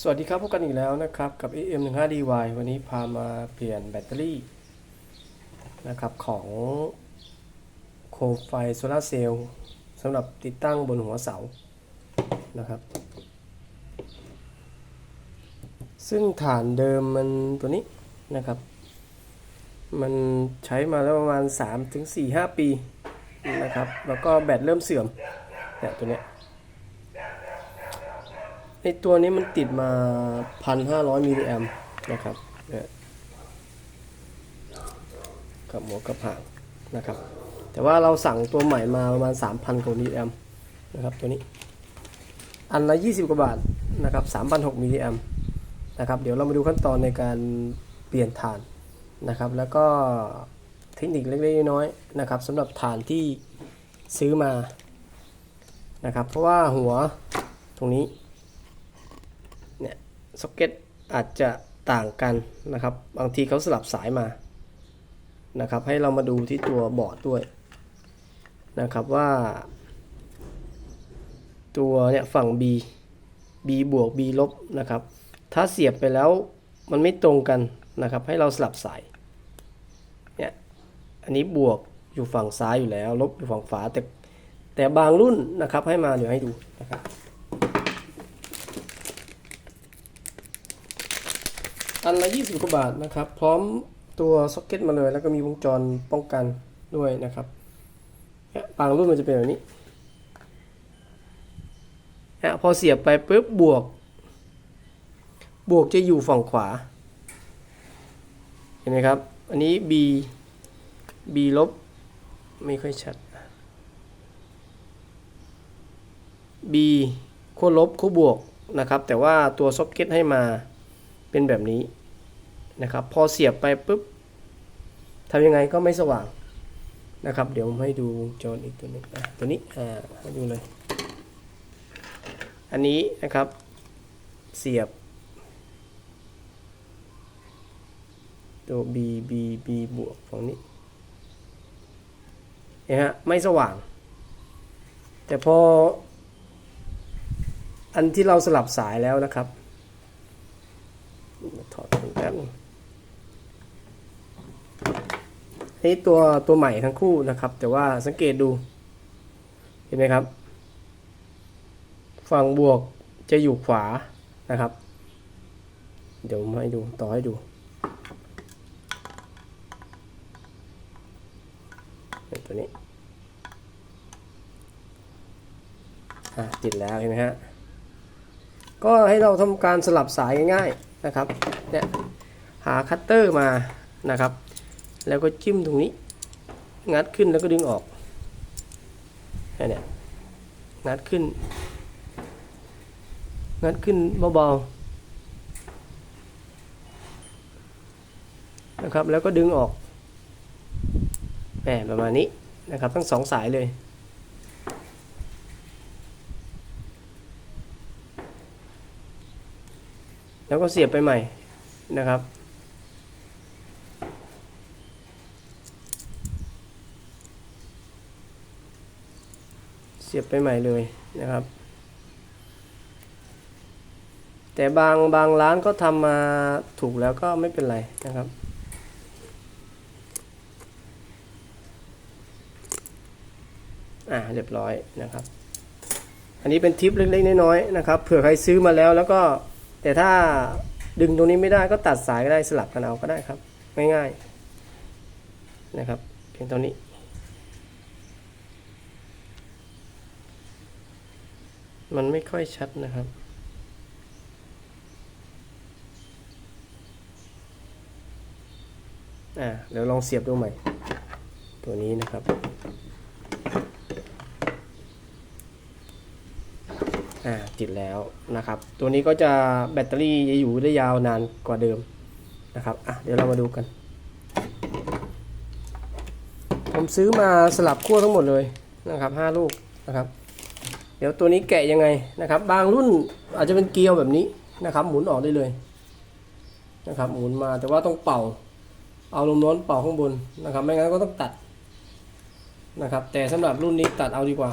สวัสดีครับพบกันอีกแล้วนะครับกับ AM15DY วันนี้พามาเปลี่ยนแบตเตอรี่นะครับของโคมไฟโซลาเซลล์สำหรับติดตั้งบนหัวเสานะครับ ซึ่งฐานเดิมมันตัวนี้นะครับ มันใช้มาแล้วประมาณ 3-4-5 ปีนะครับ แล้วก็แบตเริ่มเสื่อมเนี่ยตัวเนี้ย ไอตัวนี้มันติดมาพันห้าร้อยมิลลิแอมนะครับเนี่ยกับหัวกระผางนะครับ แต่ว่าเราสั่งตัวใหม่มาประมาณสามพันกว่ามิลลิแอมนะครับตัวนี้ อันละยี่สิบกว่าบาทนะครับสามพันหกมิลลิแอมนะครับ เดี๋ยวเรามาดูขั้นตอนในการเปลี่ยนฐานนะครับ แล้วก็เทคนิคเล็กๆน้อยๆนะครับสำหรับฐานที่ซื้อมานะครับ เพราะว่าหัวตรงนี้ ซ็อกเก็ตอาจจะต่างกันนะครับ บางทีเขาสลับสายมานะครับ ให้เรามาดูที่ตัวบอร์ดด้วยนะครับว่า ตัวเนี่ยฝั่ง B B บวก B ลบนะครับ ถ้าเสียบไปแล้วมันไม่ตรงกันนะครับ ให้เราสลับสายเนี่ยอันนี้บวกอยู่ฝั่งซ้ายอยู่แล้ว ลบอยู่ฝั่งขวาแต่แต่บางรุ่นนะครับ ให้มาเดี๋ยวให้ดูนะครับ อันละ 20กว่าบาทนะครับ พร้อมตัวซ็อกเก็ตมาเลย แล้วก็มีวงจรป้องกันด้วยนะครับบางรุ่นมันจะเป็นแบบนี้พอเสียบไปปุ๊บบวก บวกจะอยู่ฝั่งขวา เห็นไหมครับ อันนี้ B B ลบ ไม่ค่อยชัด B ขั้ลบขั้บวกนะครับ แต่ว่าตัวซ็อกเก็ตให้มา เป็นแบบนี้นะครับ พอเสียบไปปุ๊บทำยังไงก็ไม่สว่างนะครับ เดี๋ยวผมให้ดูจรอีกตัวหนึงอะตัวนี้อ่าให้ดูเลย อันนี้นะครับเสียบ ตัว B B B บวกฝั่งนี้เห็นฮะไม่สว่าง แต่พอ อันที่เราสลับสายแล้วนะครับ ถอดแป๊บนึงนี่ตัวตัวใหม่ทั้งคู่นะครับ แต่ว่าสังเกตดู เห็นไหมครับ ฝั่งบวกจะอยู่ขวานะครับ เดี๋ยวผมให้ดูต่อให้ดูเป็นตัวนี้อะติดแล้วเห็นไหมฮะก็ให้เราทำการสลับสายง่ายๆ นะครับเนี่ยหาคัตเตอร์มานะครับ แล้วก็จิ้มตรงนี้ งัดขึ้นแล้วก็ดึงออกแค่เนี้ยงัดขึ้น งัดขึ้นเบาๆนะครับแล้วก็ดึงออกแหมประมาณนี้นะครับ ทั้งสองสายเลย แล้วก็เสียบไปใหม่นะครับ เสียบไปใหม่เลยนะครับ แต่บางบางร้านก็ทำมาถูกแล้วก็ไม่เป็นไรนะครับอ่าเรียบร้อยนะครับ อันนี้เป็นทิปเล็กๆน้อยๆนะครับ เผื่อใครซื้อมาแล้วแล้วก็ แต่ถ้าดึงตรงนี้ไม่ได้ก็ตัดสายก็ได้สลับกันเอาก็ได้ครับ ง่ายๆนะครับเพียงเท่านี้มันไม่ค่อยชัดนะครับ อ่า เดี๋ยวลองเสียบดูใหม่ ตัวนี้นะครับ อ่าติดแล้วนะครับ ตัวนี้ก็จะแบตเตอรี่จะอยู่ได้ยาวนานกว่าเดิมนะครับอะเดี๋ยวเรามาดูกัน ผมซื้อมาสลับขั้วทั้งหมดเลยนะครับห้าลูกนะครับ เดี๋ยวตัวนี้แกะยังไงนะครับ บางรุ่นอาจจะเป็นเกลียวแบบนี้นะครับ หมุนออกได้เลยนะครับ หมุนมาแต่ว่าต้องเป่า เอาลมร้อนเป่าข้างบนนะครับ ไม่งั้นก็ต้องตัดนะครับ แต่สำหรับรุ่นนี้ตัดเอาดีกว่า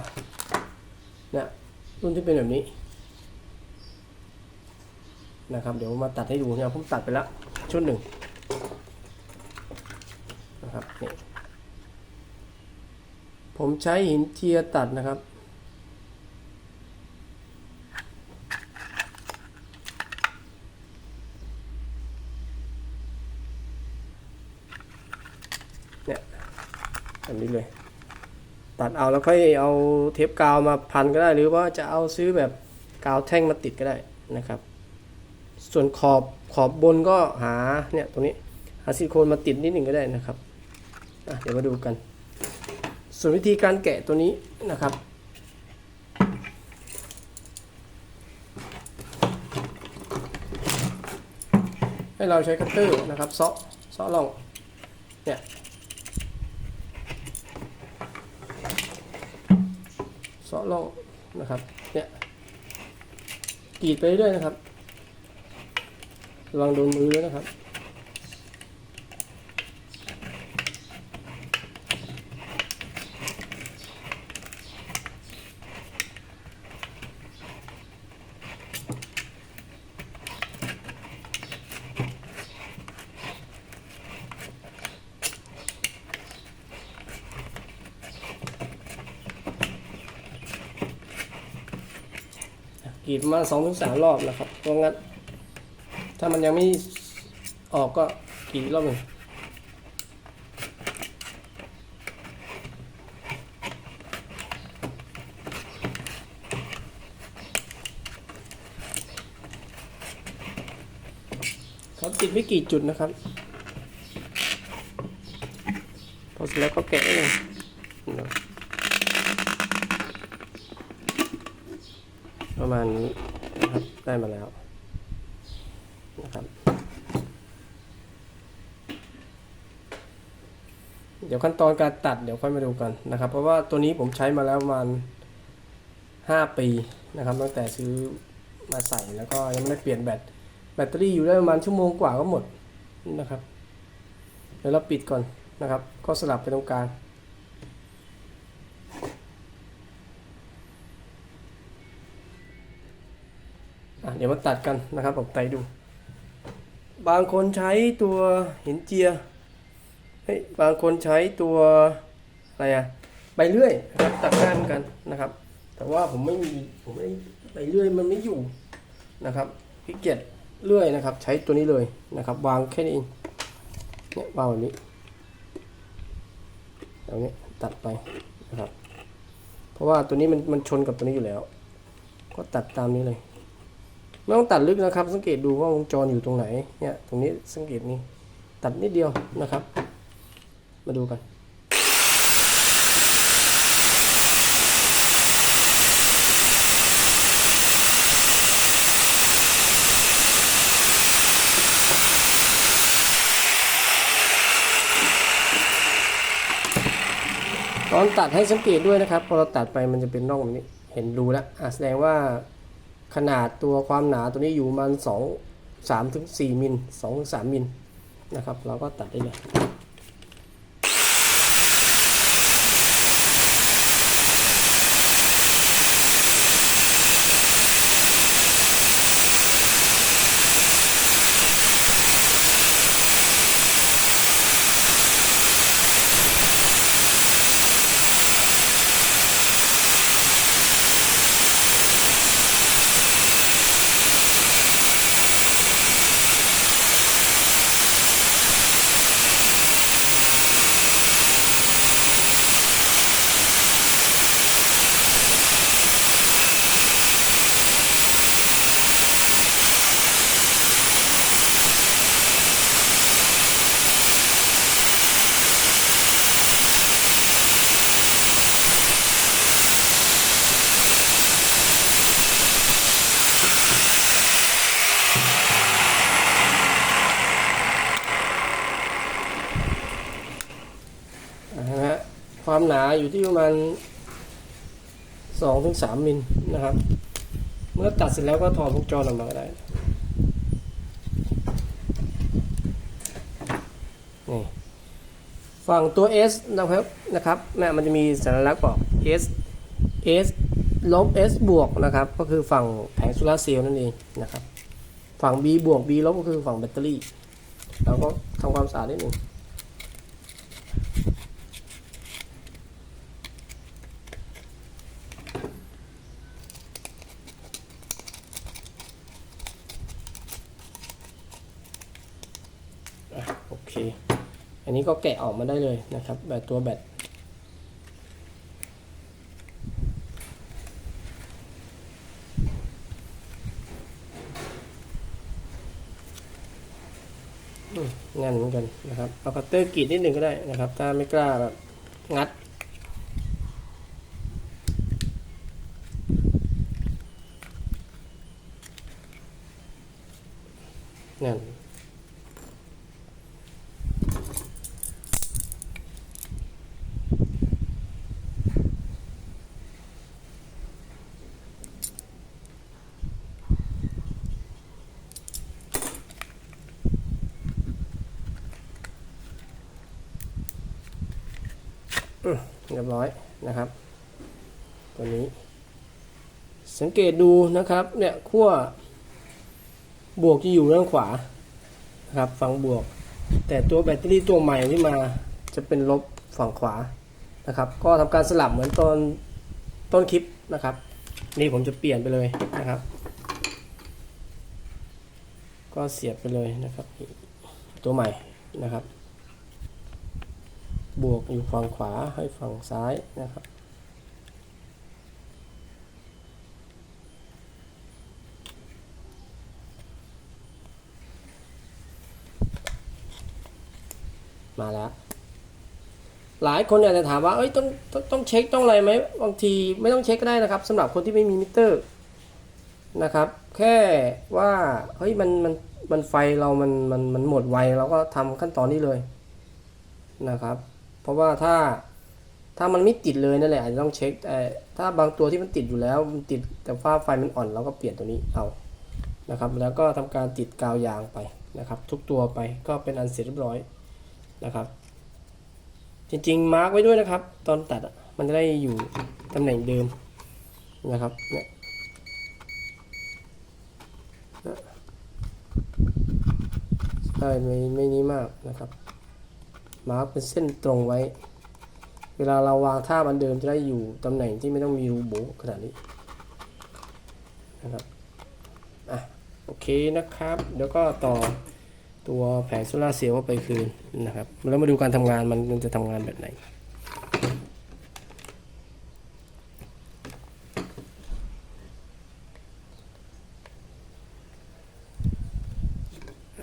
เนี่ย รุ่นที่เป็นแบบนี้ นะครับ เดี๋ยวมาตัดให้ดูเนี่ยผมตัดไปแล้วชุดหนึ่งนะครับนี่ผมใช้หินเจียตัดนะครับ เนี่ยแบบนี้เลย ตัดเอาแล้วค่อยเอาเทปกาวมาพันก็ได้ หรือว่าจะเอาซื้อแบบกาวแท่งมาติดก็ได้นะครับ ส่วนขอบขอบบนก็หาเนี่ยตรงนี้หาซิลิโคนมาติดนิดหนึ่งก็ได้นะครับเดี๋ยวมาดูกัน ส่วนวิธีการแกะตัวนี้นะครับ ให้เราใช้คัตเตอร์นะครับเซาะเซาะลองเนี่ย เซาะลองนะครับเนี่ยกรีดไปเรื่อยนะครับระวังโดนมือด้วยนะครับ ก รีดมาสองถึงสามรอบนะครับเพราะงั้นถ้ามันยังไม่ออกก็กรีดรอบหนึ่งเขาติดไม่กี่จุดนะครับ พอเสร็จแล้วก็แกะเลยนะ ประมาณนี้นะครับได้มาแล้วนะครับ เดี๋ยวขั้นตอนการตัดเดี๋ยวค่อยมาดูกันนะครับ เพราะว่าตัวนี้ผมใช้มาแล้วประมาณ 5 ปีนะครับ ตั้งแต่ซื้อมาใส่แล้วก็ยังไม่ได้เปลี่ยนแบตแบตเตอรี่อยู่ได้ประมาณชั่วโมงกว่าก็หมดนะครับเดี๋ยวเราปิดก่อนนะครับ ก็สลับไปตรงกลาง อะเดี๋ยวมาตัดกันนะครับผมไตดู บางคนใช้ตัวหินเจียเฮ้ยบางคนใช้ตัวอะไรอะใบเลื่อยนะครับตัดได้เหมือนกันนะครับ แต่ว่าผมไม่มีผมไม่ใบเลื่อยมันไม่อยู่นะครับพิเกียจเลื่อยนะครับ ใช้ตัวนี้เลยนะครับ วางแค่นี้เองเนี่ยวางแบบนี้เอาเนี้ยตัดไปนะครับ เพราะว่าตัวนี้มันมันชนกับตัวนี้อยู่แล้ว ก็ตัดตามนี้เลย ไม่ต้องตัดลึกนะครับ สังเกตดูว่าวงจรอยู่ตรงไหนเนี่ยตรงนี้สังเกตนี้ตัดนิดเดียวนะครับ มาดูกันตอนตัดให้สังเกตด้วยนะครับ พอเราตัดไปมันจะเป็นร่องแบบนี้ เห็นรูแล้วอะแสดงว่า ขนาดตัวความหนาตัวนี้อยู่ประมันสองสามถึงสี่มิลสองถึงสามมิลนะครับ เราก็ตัดได้เลย ความหนาอยู่ที่ประมาณสองถึงสามมิลนะครับ เมื่อตัดเสร็จแล้วก็ถอดวงจรออกมาได้นี่ฝั่งตัว S นะครับนะครับแม่มันจะมีสัญลักษณ์บอก S S ลบ S บวกนะครับ ก็คือฝั่งแผงโซลาร์เซลล์นั่นเองนะครับ ฝั่ง B บวก B ลบก็คือฝั่งแบตเตอรี่ เราก็ทำความสะอาดนิดหนึ่งอะโอเค อั นี้ก็แกะออกมาได้เลยนะครับแบบตัวแบตแน่นเหมือนกันนะครับเอาคัตเตอร์กรีดนิดหนึ่งก็ได้นะครับ ถ้าไม่กล้าแบบงัด เรียบร้อยนะครับ ตัวนี้ สังเกตดูนะครับ เนี่ยขั้วบวกจะอยู่ด้านขวานะครับ ฝั่งบวก แต่ตัวแบตเตอรี่ตัวใหม่ที่มาจะเป็นลบฝั่งขวานะครับ ก็ทำการสลับเหมือนตอนต้นคลิปนะครับ นี่ผมจะเปลี่ยนไปเลยนะครับ ก็เสียบไปเลยนะครับ ตัวใหม่นะครับ บวกอยู่ฝั่งขวาให้ฝั่งซ้ายนะครับ มาแล้ว หลายคนอาจจะถามว่าเอ้ยต้องต้องต้องเช็คต้องอะไรไหมบางทีไม่ต้องเช็คก็ได้นะครับสำหรับคนที่ไม่มีมิเตอร์นะครับ แค่ว่าเฮ้ยมันมันมันไฟเรามันมันมันหมดไวเราก็ทำขั้นตอนนี้เลยนะครับ เพราะว่าถ้าถ้ามันไม่ติดเลยนั่นแหละอาจจะต้องเช็คแต่ถ้าบางตัวที่มันติดอยู่แล้วมันติดแต่ฟ้าไฟมันอ่อนเราก็เปลี่ยนตัวนี้เอานะครับ แล้วก็ทำการติดกาวยางไปนะครับ ทุกตัวไปก็เป็นอันเสร็จเรียบร้อยนะครับ จริงๆมาร์กไว้ด้วยนะครับ ตอนตัดมันจะได้อยู่ตำแหน่งเดิมนะครับเนี่ยใช่ไม่ไม่นี้มากนะครับ มาร์กเป็นเส้นตรงไว้ เวลาเราวางท่ามันเดิมจะได้อยู่ตำแหน่งที่ไม่ต้องมีรูโบขนาดนี้นะครับอะโอเคนะครับเดี๋ยวก็ต่อตัวแผงโซลาเซลล์เข้าไปคืนนะครับ แล้วมาดูการทำงานมันมันจะทำงานแบบไหน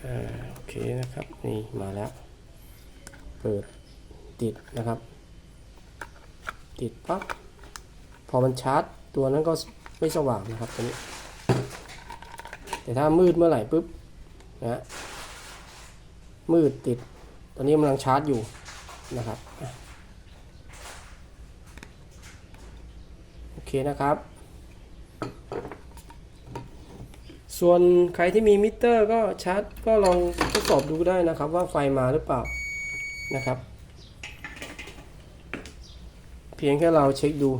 อ่าโอเคนะครับ นี่มาแล้ว เปิดติดนะครับ ติดปั๊บพอมันชาร์จตัวนั้นก็ไม่สว่างนะครับตัวนี้ แต่ถ้ามืดเมื่อไหร่ปุ๊บนะฮะมืดติดตอนนี้กำลังชาร์จอยู่นะครับโอเคนะครับ ส่วนใครที่มีมิเตอร์ก็ชาร์จก็ลองทดสอบดูได้นะครับ ว่าไฟมาหรือเปล่า นะครับ เพียงแค่เราเช็คดู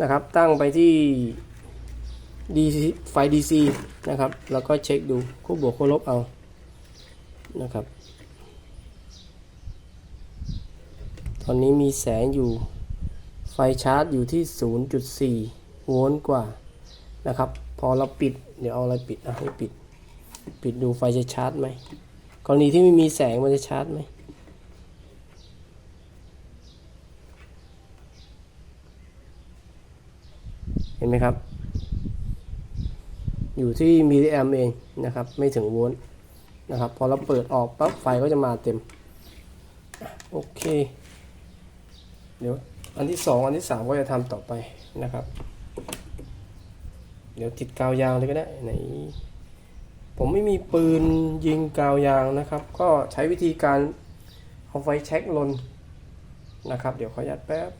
นะครับ ตั้งไปที่ DC ไฟ DC นะครับ แล้วก็เช็คดูคู่บวกคู่ลบเอานะครับ ตอนนี้มีแสงอยู่ ไฟชาร์จอยู่ที่ 0.4 โวลต์กว่านะครับ พอเราปิด เดี๋ยวเอาอะไรปิดอะให้ปิด ปิดดูไฟจะชาร์จไหมกรณีที่ไม่มีแสงมันจะชาร์จไหมเห็นไหมครับ อยู่ที่มิลลิแอมเองนะครับ ไม่ถึงโวลต์นะครับ พอเราเปิดออกปั๊บไฟก็จะมาเต็ม โอเค เดี๋ยวอันที่สองอันที่สามก็จะทำต่อไปนะครับ เดี๋ยวติดกาวยางเลยก็ได้ไหน ผมไม่มีปืนยิงกาวยางนะครับ ก็ใช้วิธีการเอาไฟแช็คลนนะครับ เดี๋ยวขอยัดแป๊บ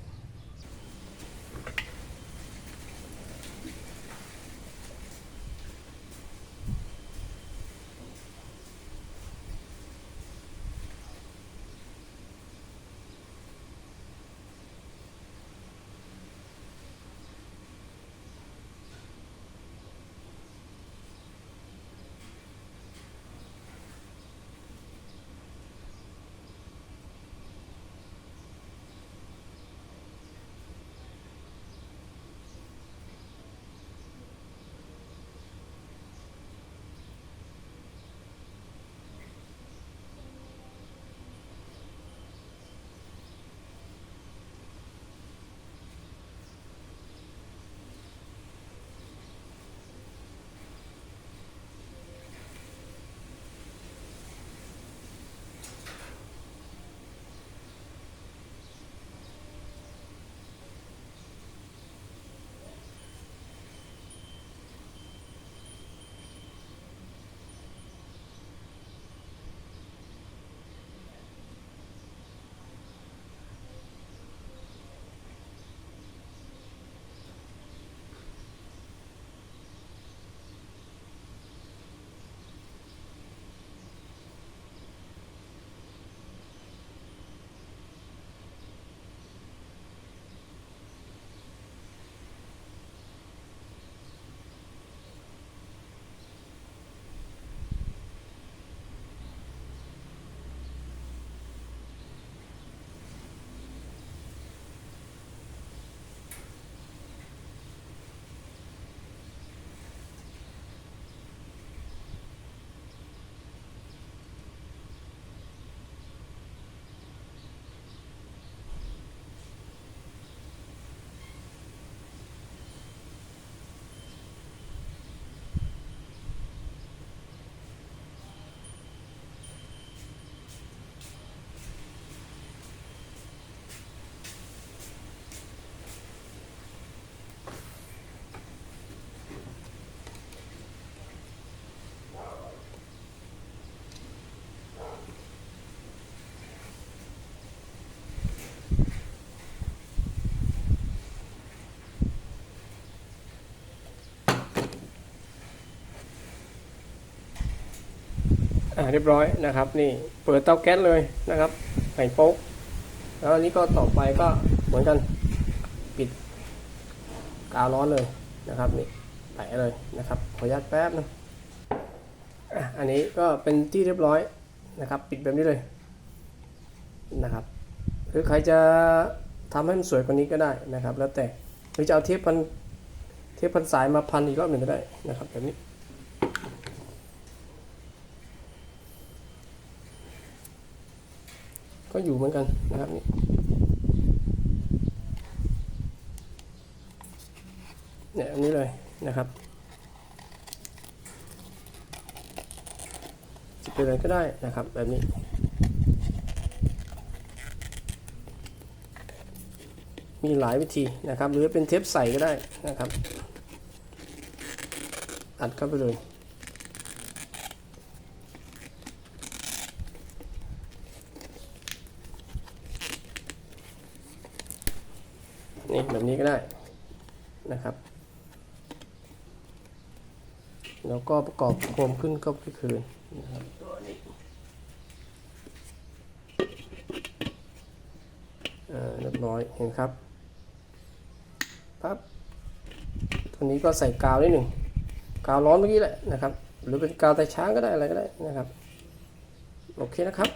เรียบร้อยนะครับ นี่เปิดเตาแก๊สเลยนะครับไข่โป๊กแล้วอันนี้ก็ต่อไปก็เหมือนกันปิดกาวร้อนเลยนะครับนี่แปะเลยนะครับ ขออนุญาตแป๊บนึงอะอันนี้ก็เป็นที่เรียบร้อยนะครับ ปิดแบบนี้เลยนะครับ หรือใครจะทำให้มันสวยกว่านี้ก็ได้นะครับ แล้วแต่หรือจะเอาเทปพันเทปพันสายมาพันอีกรอบหนึ่งก็ได้นะครับแบบนี้ ก็อยู่เหมือนกันนะครับนี่เนี่ยอันนี้เลยนะครับ จะเป็นอะไรก็ได้นะครับแบบนี้มีหลายวิธีนะครับ หรือเป็นเทปใส่ก็ได้นะครับ อัดเข้าไปเลย นี่แบบนี้ก็ได้นะครับ แล้วก็ประกอบโคมขึ้นก็คืนนะครับตัวนี้อ่าเรียบร้อยเห็นครับปั๊บตัวนี้ก็ใส่กาวนิดหนึ่งกาวร้อนเมื่อกี้แหละนะครับ หรือเป็นกาวแต่ช้างก็ได้อะไรก็ได้นะครับ โอเคนะครับ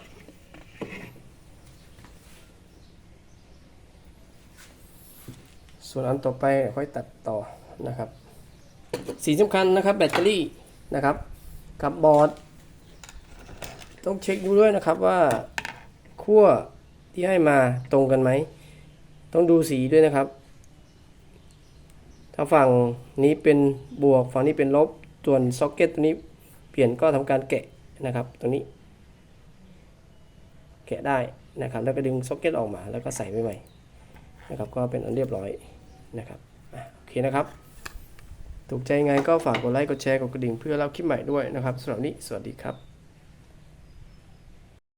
ส่วนอันต่อไปค่อยตัดต่อนะครับสีสำคัญนะครับแบตเตอรี่นะครับ กับบอร์ด ต้องเช็คดูด้วยนะครับว่าขั้วที่ให้มาตรงกันไหม ต้องดูสีด้วยนะครับ ถ้าฝั่งนี้เป็นบวกฝั่งนี้เป็นลบส่วนซ็อกเก็ตตัวนี้เปลี่ยนก็ทำการแกะนะครับตรงนี้ แกะได้นะครับ แล้วก็ดึงซ็อกเก็ตออกมาแล้วก็ใส่ไว้ใหม่นะครับก็เป็นอันเรียบร้อย นะครับโอเคนะครับ ถูกใจไงก็ฝากกดไลค์กดแชร์กดกระดิ่งเพื่อรับคลิปใหม่ด้วยนะครับสำหรับวันนี้สวัสดีครับ